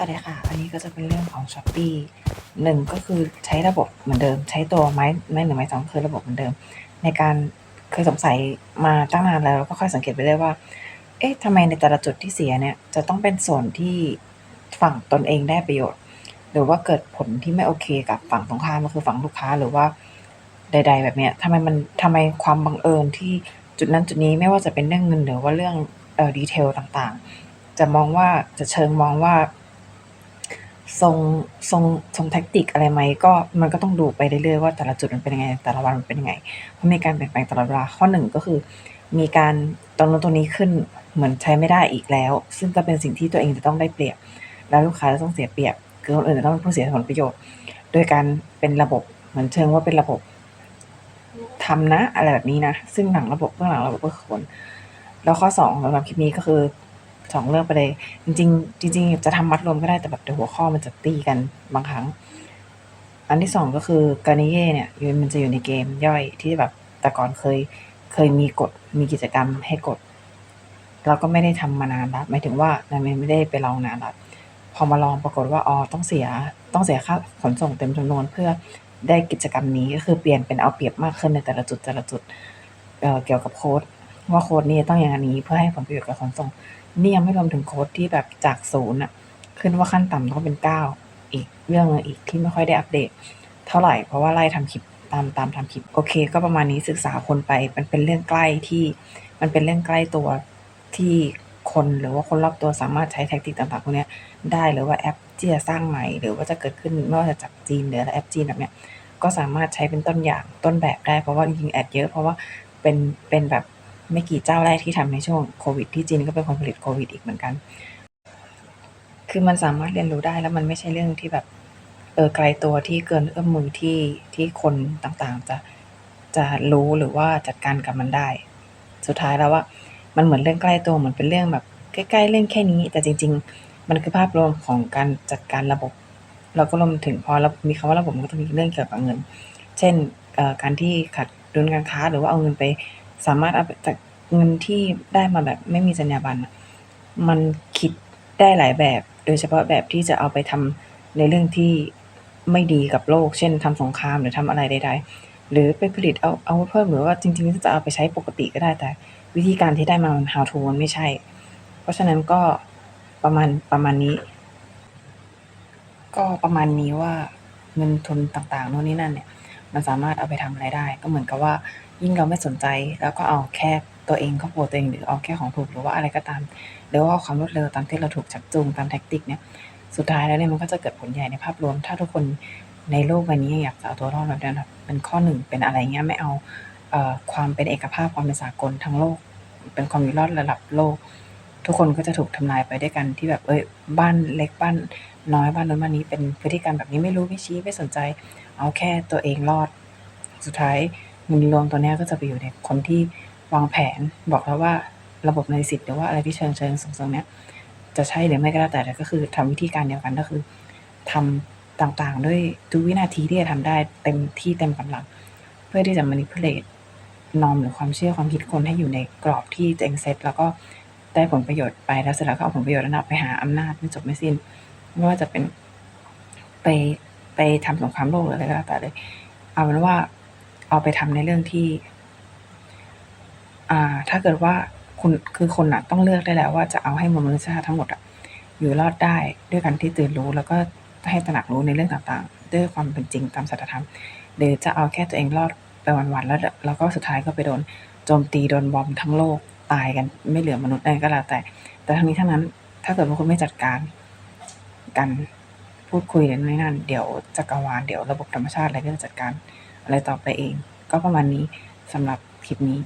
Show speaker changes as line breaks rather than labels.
สวัสดีค่ะ อันนี้ก็จะเป็นเรื่องของ s h อ p e e หนึ่งก็คือใช้ระบบเหมือนเดิม ใช้ตัวไม้ไม้หนึ่งไม้สองคือระบบเหมือนเดิม ในการเคยสงสัยมาตั้งนานแล้วก็ค่อยสังเกตไปได้ว่า เอ๊ะทำไมในแต่ละจุดที่เสียเนี่ย จะต้องเป็นส่วนที่ฝั่งตนเองได้ประโยชน์ หรือว่าเกิดผลที่ไม่โอเคกับฝั่งตรงข้ามก็คือฝั่งลูกค้าหรือว่าใด ๆ แบบเนี้ยทำไมมันทำไมความบังเอิญที่จุดนั้นจุดนี้ไม่ว่าจะเป็นเรื่องเงินหรือว่าเรื่องเอ่อดีเทลต่างๆ จะมองว่าจะเชิงมองว่า ทรงทรงทรงแท็กติกอะไรไหมก็มันก็ต้องดูไปเรื่อยๆว่าแต่ละจุดมันเป็นยังไง แต่ละวันมันเป็นยังไงเพราะมีการเปลี่ยนแปลงตลอดเวลาข้อหนึ่งก็คือ มีการตรงนู้นตรงนี้ขึ้นเหมือนใช้ไม่ได้อีกแล้ว ซึ่งก็เป็นสิ่งที่ตัวเองจะต้องได้เปรียบ แล้วลูกค้าจะต้องเสียเปรียบ คือคนอื่นจะต้องเป็นผู้เสียผลประโยชน์ โดยการเป็นระบบเหมือนเชิงว่าเป็นระบบทำนะอะไรแบบนี้นะ ซึ่งหลังระบบเบื้องหลังระบบก็คือคนแล้วข้อสองสำหรับคลิปนี้ก็คือ สองเรื่องไปเลย จริง ๆ จริง ๆ จะทำมัดรวมก็ได้แต่แบบเดี๋ยวหัวข้อมันจะตีกันบางครั้ง อันที่สองก็คือการนิเย่เนี่ยยูมันจะอยู่ในเกมย่อยที่แบบแต่ก่อนเคยเคยมีกฎมีกิจกรรมให้กดเราก็ไม่ได้ทำมานานแล้วหมายถึงว่านามินไม่ได้ไปลองนานแล้วพอมาลองปรากฏว่าอ๋อต้องเสียต้องเสียค่าขนส่งเต็มจำนวนเพื่อได้กิจกรรมนี้ก็คือเปลี่ยนเป็นเอาเปรียบมากขึ้นในแต่ละจุดแต่ละจุดเเกี่ยวกับโค้ด ว่าโค้ดนี้ต้องอย่างนี้เพื่อให้ผลประโยชน์กับขนส่ง นี่ยังไม่รวมถึงโค้ดที่แบบจากศูนย์อะขึ้นว่าขั้นต่ำต้องเป็นเก้าอีกเรื่องหนึ่งอีกที่ไม่ค่อยได้อัปเดต เท่าไหร่เพราะว่าไล่ทำคลิปตามตามทำคลิป โอเค ก็ประมาณนี้ศึกษาคนไป มันเป็นเรื่องใกล้ที่มันเป็นเรื่องใกล้ตัวที่คนหรือว่าคนรอบตัวสามารถใช้แท็กติกต่างๆพวกนี้ได้หรือว่าแอปที่จะสร้างใหม่ หรือว่าจะเกิดขึ้นไม่ว่าจะจากจีนหรือแอปจีนแบบเนี้ยก็สามารถใช้เป็นต้นอย่างต้นแบบได้เพราะว่าจริงๆแอดเยอะเพราะว่าเป็นเป็นแบบ ไม่กี่เจ้าแรกที่ทำในช่วงโควิดที่จีนก็เป็นคนผลิตโควิดอีกเหมือนกัน คือมันสามารถเรียนรู้ได้แล้วมันไม่ใช่เรื่องที่แบบเออไกลตัวที่เกินเอื้อมมือที่ที่คนต่างๆ จะจะรู้หรือว่าจัดการกับมันได้ สุดท้ายแล้วว่ามันเหมือนเรื่องใกล้ตัวเหมือนเป็นเรื่องแบบใกล้ๆเรื่องแค่นี้ แต่จริง ๆ มันคือภาพรวมของการจัดการระบบ เราก็รวมถึงพอเรามีคำว่าระบบก็ต้องมีเรื่องเกี่ยวกับเงิน เช่นการที่ขาดดุลการค้าหรือว่าเอาเงินไป สามารถเอาจากเงินที่ได้มาแบบไม่มีจรรยาบรรณมันคิดได้หลายแบบ โดยเฉพาะแบบที่จะเอาไปทำในเรื่องที่ไม่ดีกับโลก เช่นทำสงครามหรือทำอะไรใด ๆ หรือไปผลิตเอาอาวุธเพิ่มหรือว่าจริงๆจะเอาไปใช้ปกติก็ได้แต่ วิธีการที่ได้มามัน how to มันไม่ใช่ เพราะฉะนั้นก็ประมาณประมาณนี้ ก็ประมาณนี้ว่าเงินทุนต่างๆโน่นนี่นั่นเนี่ย มันสามารถเอาไปทำอะไรได้ ก็เหมือนกับว่า ยิ่งเราไม่สนใจ แล้วก็เอาแค่ตัวเองครอบครัวตัวเองหรือเอาแค่ของถูกหรือว่าอะไรก็ตาม หรือว่าเอาความรวดเร็วตามที่เราถูกชักจูงตามแท็กติกเนี่ยสุดท้ายแล้วเนี่ยมันก็จะเกิดผลใหญ่ในภาพรวม ถ้าทุกคนในโลกใบนี้อยากจะเอาตัวรอดแบบนั้นเป็นข้อหนึ่งเป็นอะไรเงี้ยไม่เอาเอ่อความเป็นเอกภาพความเป็นสากลทั้งโลก เป็นความอยู่รอดระดับโลก ทุกคนก็จะถูกทำลายไปด้วยกันที่แบบเอ้ยบ้านเล็กบ้านน้อยบ้านนู้นบ้านนี้เป็นพฤติกรรมแบบนี้ไม่รู้ไม่ชี้ไม่สนใจ เอาแค่ตัวเองรอดสุดท้าย เงินรวมตัวนี้ก็จะไปอยู่ในคนที่วางแผนบอกแล้วว่าระบบในสิทธิ์หรือว่าอะไรที่เชิงเชิงส่งเสริมเนี้ยจะใช่หรือไม่ก็แล้วแต่แต่ก็คือทำวิธีการเดียวกันก็คือทำต่างๆ ด้วยทุกวินาทีที่จะทำได้เต็มที่เต็มกำลัง เพื่อที่จะ manipulate นอมหรือความเชื่อความคิดคนให้อยู่ในกรอบที่ตัวเองเซตแล้วก็ได้ผลประโยชน์ไปแล้วเสร็จแล้วก็เอาผลประโยชน์นั้นไปหาอำนาจไม่จบไม่สิ้น ไม่ว่าจะเป็นไปไปทำสงครามโลกหรืออะไรก็แล้วแต่เลย เอาเป็นว่า เอาไปทำในเรื่องที่ อ่า ถ้าเกิดว่าคุณคือคนน่ะ ต้องเลือกได้แล้วว่าจะเอาให้มวลมนุษยชาติทั้งหมดอะอยู่รอดได้ด้วยการที่ตื่นรู้ แล้วก็ให้ตระหนักรู้ในเรื่องต่างๆ ด้วยความเป็นจริงตามสัจธรรมหรือจะเอาแค่ตัวเองรอดไปวันๆแล้วแล้วก็สุดท้ายก็ไปโดนโจมตีโดนบอมทั้งโลกตายกันไม่เหลือมนุษย์ใดก็แล้วแต่ แต่ทั้งนี้ทั้งนั้น ถ้าเกิดว่าคุณไม่จัดการกัน พูดคุยกันไม่นั่น เดี๋ยวจักรวาลเดี๋ยวระบบธรรมชาติอะไรก็จะจัดการอะไรต่อไปเอง ก็ประมาณนี้สำหรับคลิปนี้